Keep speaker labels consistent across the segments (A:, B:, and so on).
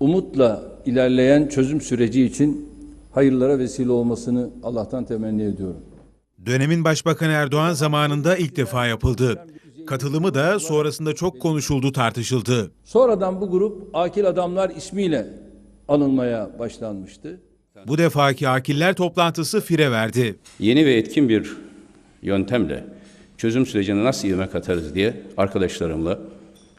A: umutla ilerleyen çözüm süreci için hayırlara vesile olmasını Allah'tan temenni ediyorum.
B: Dönemin Başbakanı Erdoğan zamanında ilk defa yapıldı. Katılımı da sonrasında çok konuşuldu, tartışıldı.
A: Sonradan bu grup Akil Adamlar ismiyle anılmaya başlanmıştı.
B: Bu defaki akiller toplantısı fire verdi.
C: yeni ve etkin bir yöntemle çözüm sürecine nasıl ivme katarız diye arkadaşlarımla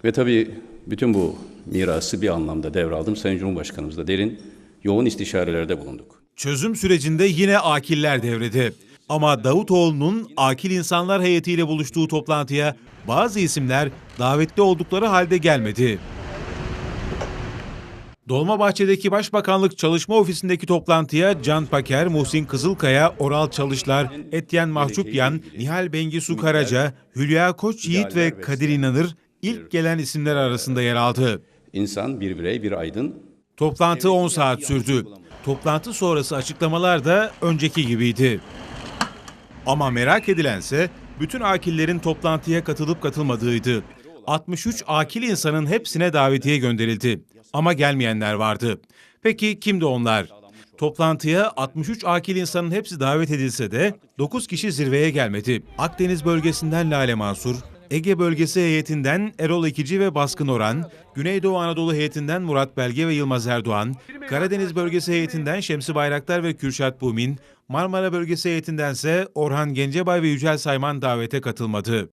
C: ve tabii bütün bu mirası bir anlamda devraldım. Sayın Cumhurbaşkanımızla derin, yoğun istişarelerde bulunduk.
B: Çözüm sürecinde yine akiller devrede. Ama Davutoğlu'nun akil insanlar heyetiyle buluştuğu toplantıya bazı isimler davetli oldukları halde gelmedi. Dolmabahçe'deki Başbakanlık Çalışma Ofisi'ndeki toplantıya Can Paker, Muhsin Kızılkaya, Oral Çalışlar, Etyen Mahçupyan, Nihal Bengisu Karaca, Hülya Koç Yiğit ve Kadir İnanır ilk gelen isimler arasında yer aldı.
C: İnsan bir birey, bir aydın,
B: Toplantı 10 saat sürdü. Toplantı sonrası açıklamalar da önceki gibiydi. Ama merak edilense bütün akillerin toplantıya katılıp katılmadığıydı. 63 akil insanın hepsine davetiye gönderildi. Ama gelmeyenler vardı. Peki kimdi onlar? Toplantıya 63 akil insanın hepsi davet edilse de 9 kişi zirveye gelmedi. Akdeniz bölgesinden Lale Mansur, Ege bölgesi heyetinden Erol Ekici ve Baskın Oran, Güneydoğu Anadolu heyetinden Murat Belge ve Yılmaz Erdoğan, Karadeniz bölgesi heyetinden Şemsi Bayraktar ve Kürşat Bumin, Marmara bölgesi heyetindense Orhan Gencebay ve Yücel Sayman davete katılmadı.